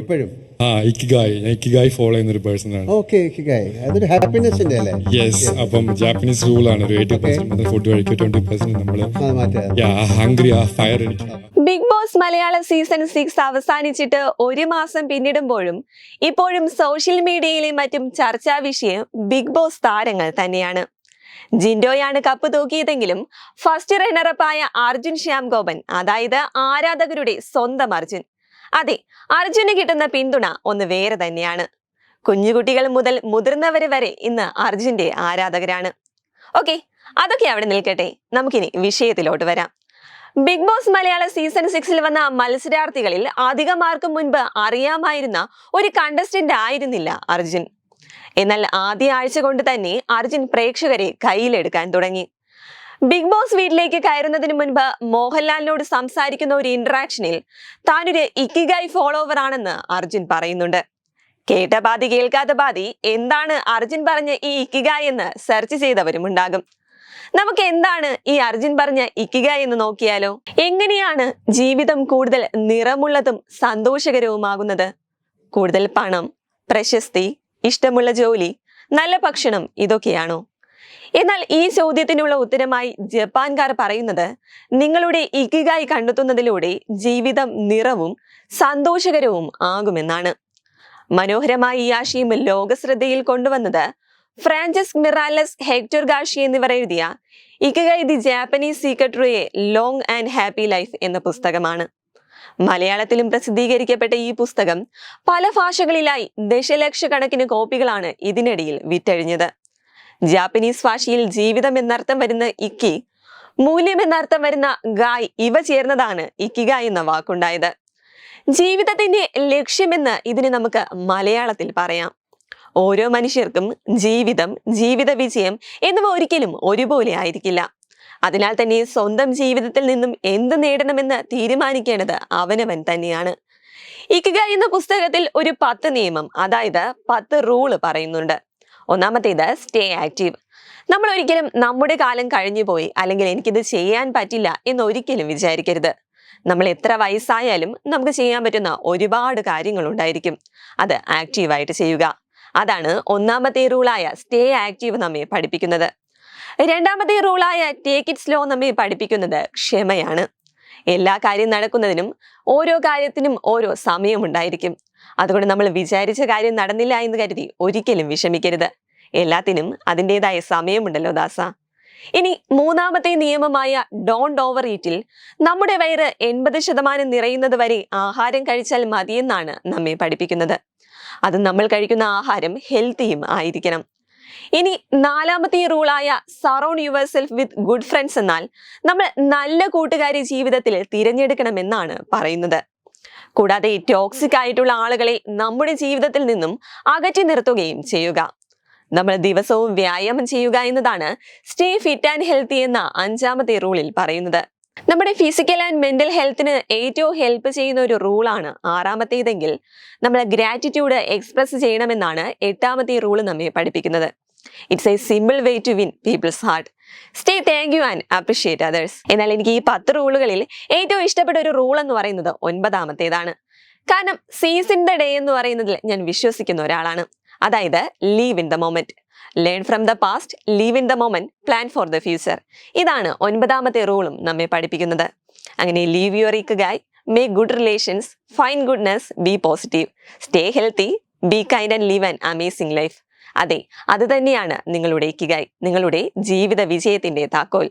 ഇപ്പോഴും? ആ ഇക്കിഗായ് ഞാൻ ഇക്കിഗായ് ഫോളോ ചെയ്യുന്ന ഒരു പേഴ്സൺ ആണ്. ഓക്കെ അതൊരു ഹാപ്പിനെസിന്റെ അല്ലേ? യെസ് അപ്പം ജാപ്പനീസ് റൂൾ ആണ്. ഒരു എയ്റ്റി പെർസെന്റ് ഫുഡ് കഴിക്കും. ട്വന്റി പെർസെന്റ് നമ്മൾ ഹംഗ്രി ആ ഫയർ എനിക്ക് Big Boss Malayalam season six അവസാനിച്ചിട്ട് ഒരു മാസം പിന്നിടുമ്പോഴും ഇപ്പോഴും സോഷ്യൽ മീഡിയയിലെയും മറ്റും ചർച്ചാ വിഷയം ബിഗ് ബോസ് താരങ്ങൾ തന്നെയാണ്. ജിൻഡോയാണ് കപ്പ് തൂക്കിയതെങ്കിലും ഫസ്റ്റ് റണ്ണറപ്പായ അർജുൻ ശ്യാം ഗോപൻ അതായത് ആരാധകരുടെ സ്വന്തം അർജുൻ അതെ അർജുന് കിട്ടുന്ന പിന്തുണ ഒന്ന് വേറെ തന്നെയാണ്. കുഞ്ഞുകുട്ടികൾ മുതൽ മുതിർന്നവർ വരെ ഇന്ന് അർജുന്റെ ആരാധകരാണ്. ഓക്കെ അതൊക്കെ അവിടെ നിൽക്കട്ടെ. നമുക്കിനി വിഷയത്തിലോട്ട് വരാം. ബിഗ് ബോസ് മലയാള സീസൺ സിക്സിൽ വന്ന മത്സരാർത്ഥികളിൽ അധികമാർക്കും മുൻപ് അറിയാമായിരുന്ന ഒരു കണ്ടസ്റ്റന്റ് ആയിരുന്നില്ല അർജുൻ. എന്നാൽ ആദ്യ ആഴ്ച കൊണ്ട് തന്നെ അർജുൻ പ്രേക്ഷകരെ കയ്യിലെടുക്കാൻ തുടങ്ങി. ബിഗ് ബോസ് വീട്ടിലേക്ക് കയറുന്നതിന് മുൻപ് മോഹൻലാലിനോട് സംസാരിക്കുന്ന ഒരു ഇന്ററാക്ഷനിൽ താനൊരു ഇക്കിഗായ് ഫോളോവർ ആണെന്ന് അർജുൻ പറയുന്നുണ്ട്. കേട്ട ബാധി കേൾക്കാത്ത ബാധി എന്താണ് അർജുൻ പറഞ്ഞ ഈ ഇക്കിഗായ് എന്ന് സെർച്ച് ചെയ്തവരും ഉണ്ടാകും. നമുക്ക് എന്താണ് ഈ അർജുൻ പറഞ്ഞ ഇക്കിഗായ് എന്ന് നോക്കിയാലോ? എങ്ങനെയാണ് ജീവിതം കൂടുതൽ നിറമുള്ളതും സന്തോഷകരവുമാകുന്നത്? കൂടുതൽ പണം പ്രശസ്തി ഇഷ്ടമുള്ള ജോലി നല്ല ഭക്ഷണം ഇതൊക്കെയാണോ? എന്നാൽ ഈ ചോദ്യത്തിനുള്ള ഉത്തരമായി ജപ്പാൻകാർ പറയുന്നത് നിങ്ങളുടെ ഇക്കിഗായി കണ്ടെത്തുന്നതിലൂടെ ജീവിതം നിറവും സന്തോഷകരവും ആകുമെന്നാണ്. മനോഹരമായ ഈ ആശയം ലോകശ്രദ്ധയിൽ കൊണ്ടുവന്നത് ഫ്രാൻസിസ് മിറാലസ് ഹെക്ടർ ഗാഷി എന്നിവർ എഴുതിയ ഇക്കഗൈ ദി ജാപ്പനീസ് സീക്രട്ടറിയെ ലോങ് ആൻഡ് ഹാപ്പി ലൈഫ് എന്ന പുസ്തകമാണ്. മലയാളത്തിലും പ്രസിദ്ധീകരിക്കപ്പെട്ട ഈ പുസ്തകം പല ഭാഷകളിലായി ദശലക്ഷക്കണക്കിന് കോപ്പികളാണ് ഇതിനിടയിൽ വിറ്റഴിഞ്ഞത്. ജാപ്പനീസ് ഭാഷയിൽ ജീവിതം എന്നർത്ഥം വരുന്ന ഇക്കി മൂല്യം എന്നർത്ഥം വരുന്ന ഗായ് ഇവ ചേർന്നതാണ് ഇക്കിഗായ് എന്ന വാക്കുണ്ടായത്. ജീവിതത്തിന്റെ ലക്ഷ്യമെന്ന് ഇതിനെ നമുക്ക് മലയാളത്തിൽ പറയാം. ഓരോ മനുഷ്യർക്കും ജീവിതം ജീവിത വിജയം എന്നിവ ഒരിക്കലും ഒരുപോലെ ആയിരിക്കില്ല. അതിനാൽ തന്നെ സ്വന്തം ജീവിതത്തിൽ നിന്നും എന്ത് നേടണമെന്ന് തീരുമാനിക്കേണ്ടത് അവനവൻ തന്നെയാണ്. ഇക്കുക എന്ന പുസ്തകത്തിൽ ഒരു പത്ത് നിയമം അതായത് പത്ത് റൂൾ പറയുന്നുണ്ട്. ഒന്നാമത്തേത് സ്റ്റേ ആക്റ്റീവ് നമ്മൾ ഒരിക്കലും നമ്മുടെ കാലം കഴിഞ്ഞു പോയി അല്ലെങ്കിൽ എനിക്കിത് ചെയ്യാൻ പറ്റില്ല എന്ന് ഒരിക്കലും വിചാരിക്കരുത്. നമ്മൾ എത്ര വയസ്സായാലും നമുക്ക് ചെയ്യാൻ പറ്റുന്ന ഒരുപാട് കാര്യങ്ങൾ ഉണ്ടായിരിക്കും. അത് ആക്റ്റീവായിട്ട് ചെയ്യുക. അതാണ് ഒന്നാമത്തെ റൂളായ സ്റ്റേ ആക്റ്റീവ് നമ്മെ പഠിപ്പിക്കുന്നത്. രണ്ടാമത്തെ റൂളായ ടേക്ക് ഇറ്റ് സ്ലോ നമ്മെ പഠിപ്പിക്കുന്നത് ക്ഷമയാണ്. എല്ലാ കാര്യം നടക്കുന്നതിനും ഓരോ കാര്യത്തിനും ഓരോ സമയമുണ്ടായിരിക്കും അതുകൊണ്ട് നമ്മൾ വിചാരിച്ച കാര്യം നടന്നില്ല എന്ന് കരുതി ഒരിക്കലും വിഷമിക്കരുത്. എല്ലാത്തിനും അതിന്റെതായ സമയമുണ്ടല്ലോ ദാസ. ഇനി മൂന്നാമത്തെ നിയമമായ ഡോണ്ട് ഓവർ ഈറ്റിൽ നമ്മുടെ വയറ് എൺപത് ശതമാനം നിറയുന്നത് വരെ ആഹാരം കഴിച്ചാൽ മതിയെന്നാണ് നമ്മെ പഠിപ്പിക്കുന്നത്. അത് നമ്മൾ കഴിക്കുന്ന ആഹാരം ഹെൽത്തിയും ആയിരിക്കണം. ഇനി നാലാമത്തെ റൂളായ surround yourself with good friends എന്നാൽ നമ്മൾ നല്ല കൂട്ടുകാരി ജീവിതത്തിൽ തിരഞ്ഞെടുക്കണമെന്നാണ് പറയുന്നത്. കൂടാതെ ടോക്സിക് ആയിട്ടുള്ള ആളുകളെ നമ്മുടെ ജീവിതത്തിൽ നിന്നും അകറ്റി നിർത്തുകയും ചെയ്യുക. നമ്മൾ ദിവസവും വ്യായാമം ചെയ്യുക എന്നതാണ് സ്റ്റേ ഫിറ്റ് ആൻഡ് ഹെൽത്തി എന്ന അഞ്ചാമത്തെ റൂളിൽ പറയുന്നത്. നമ്മുടെ ഫിസിക്കൽ ആൻഡ് മെന്റൽ ഹെൽത്തിന് ഏറ്റവും ഹെൽപ്പ് ചെയ്യുന്ന ഒരു റൂളാണ് ആറാമത്തേതെങ്കിൽ നമ്മൾ ഗ്രാറ്റിറ്റ്യൂഡ് എക്സ്പ്രസ് ചെയ്യണമെന്നാണ് എട്ടാമത്തെ റൂൾ നമ്മെ പഠിപ്പിക്കുന്നത്. It's a simple way to win people's heart stay thank you and appreciate others എന്നാൽ എനിക്ക് ഈ പത്ത് റൂളുകളിൽ ഏറ്റവും ഇഷ്ടപ്പെട്ട ഒരു റൂൾ എന്ന് പറയുന്നത് ഒൻപതാമത്തേതാണ്. കാരണം സീസൺ ദ ഡേ എന്ന് പറയുന്നതിൽ ഞാൻ വിശ്വസിക്കുന്ന ഒരാളാണ്. അതായത് live in the moment learn from the past live in the moment plan for the future ഇതാണ് ഒൻപതാമത്തെ റൂളും നമ്മെ പഠിപ്പിക്കുന്നത്. അങ്ങനെ live your Ikigai make good relations fine goodness be positive stay healthy be kind and live an amazing life അതെ അത് തന്നെയാണ് നിങ്ങളുടെ ikigai നിങ്ങളുടെ ജീവിത വിജയത്തിന്റെ താക്കോൽ.